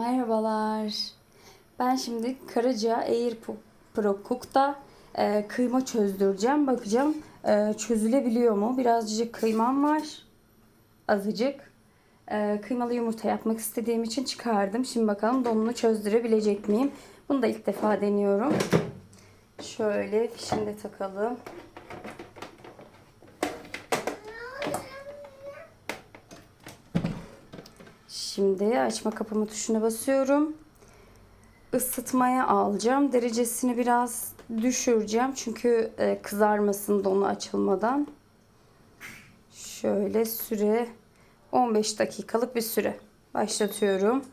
Merhabalar. Ben şimdi Karaca Air Pro Cook'ta e, kıyma çözdüreceğim. Bakacağım e, çözülebiliyor mu? Birazcık kıymam var. Azıcık. E, kıymalı yumurta yapmak istediğim için çıkardım. Şimdi bakalım donunu çözdürebilecek miyim? Bunu da ilk defa deniyorum. Şöyle fişini de takalım. Şimdi açma kapama tuşuna basıyorum. Isıtmaya alacağım. Derecesini biraz düşüreceğim. Çünkü e, kızarmasın donu açılmadan. Şöyle süre 15 dakikalık bir süre. Başlatıyorum.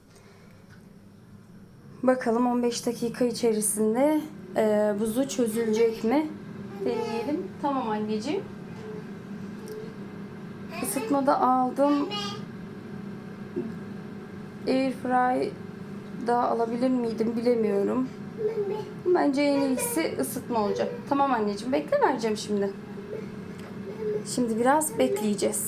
Bakalım 15 dakika içerisinde e, buzu çözülecek mi? Deneyelim. Tamam anneciğim. Isıtmada aldım. Airfry'da alabilir miydim bilemiyorum. Bence en iyisi ısıtma olacak. Tamam anneciğim bekle vereceğim şimdi. Şimdi biraz bekleyeceğiz.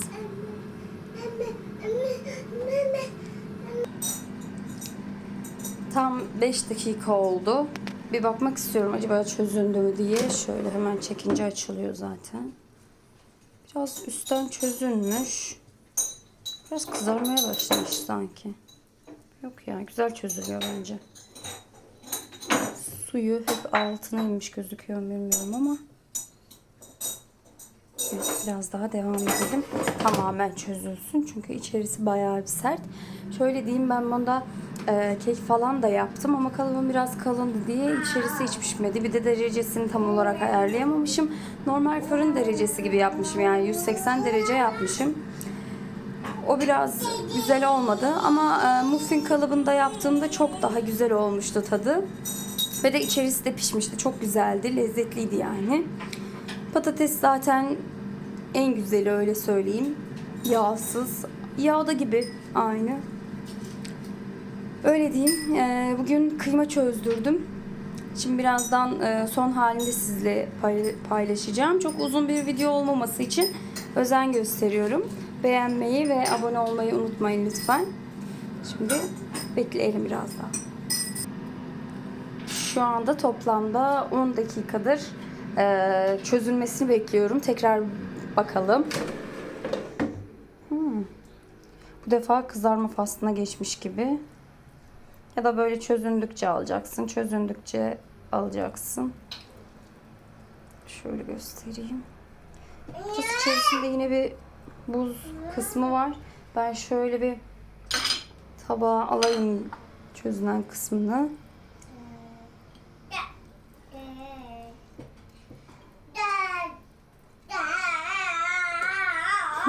Tam 5 dakika oldu. Bir bakmak istiyorum acaba çözüldü mü diye. Şöyle hemen çekince açılıyor zaten. Biraz üstten çözülmüş. Biraz kızarmaya başlamış sanki. Yok ya güzel çözülüyor bence. Suyu hep altına inmiş gözüküyor bilmiyorum ama. Biraz daha devam edelim. Tamamen çözülsün. Çünkü içerisi bayağı bir sert. Şöyle diyeyim ben bunda e, kek falan da yaptım ama kalıbım biraz kalındı diye içerisi hiç pişmedi. Bir de derecesini tam olarak ayarlayamamışım. Normal fırın derecesi gibi yapmışım. Yani 180 derece yapmışım. O biraz güzel olmadı ama e, muffin kalıbında yaptığımda çok daha güzel olmuştu tadı. Ve de içerisi de pişmişti. Çok güzeldi. Lezzetliydi yani. Patates zaten en güzeli öyle söyleyeyim. Yağsız. Yağda gibi aynı. Öyle diyeyim. E, bugün kıyma çözdürdüm. Şimdi birazdan e, son halinde sizle pay- paylaşacağım. Çok uzun bir video olmaması için özen gösteriyorum. Beğenmeyi ve abone olmayı unutmayın lütfen. Şimdi bekleyelim biraz daha. Şu anda toplamda 10 dakikadır e, çözülmesini bekliyorum. Tekrar bakalım. Hmm. Bu defa kızarma faslına geçmiş gibi. Ya da böyle çözündükçe alacaksın. Çözündükçe alacaksın. Şöyle göstereyim. Biraz içerisinde yine bir buz kısmı var. Ben şöyle bir tabağa alayım çözünen kısmını.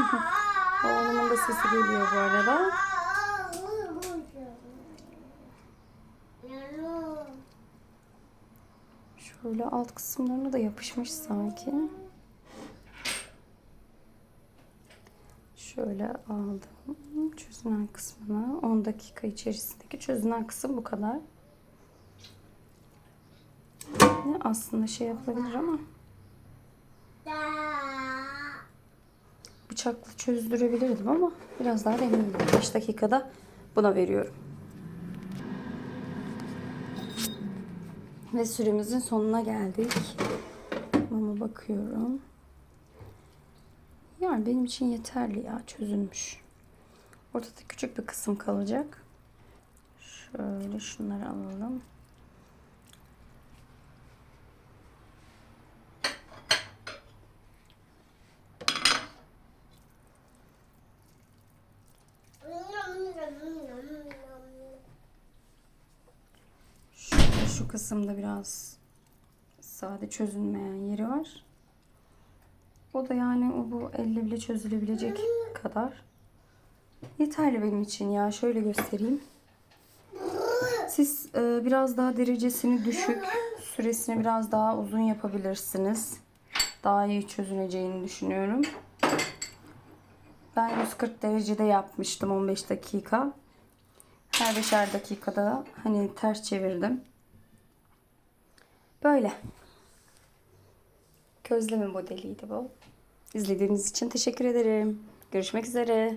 Oğlumun da sesi geliyor bu arada. Şöyle alt kısımlarına da yapışmış sanki. Şöyle aldım çözünen kısmını. 10 dakika içerisindeki çözünen kısım bu kadar. Ne aslında şey yapılabilir ama bıçakla çözdürebilirdim ama biraz daha deneyeyim. 5 dakikada buna veriyorum. Ve süremizin sonuna geldik. Mama bakıyorum. Yani benim için yeterli ya çözülmüş. Ortada küçük bir kısım kalacak. Şöyle şunları alalım. Şöyle şu kısımda biraz sade çözülmeyen yeri var. O da yani o bu elle bile çözülebilecek kadar. Yeterli benim için ya. Şöyle göstereyim. Siz e, biraz daha derecesini düşük, süresini biraz daha uzun yapabilirsiniz. Daha iyi çözüleceğini düşünüyorum. Ben 140 derecede yapmıştım 15 dakika. Her beşer dakikada hani ters çevirdim. Böyle. Közleme modeliydi bu. İzlediğiniz için teşekkür ederim. Görüşmek üzere.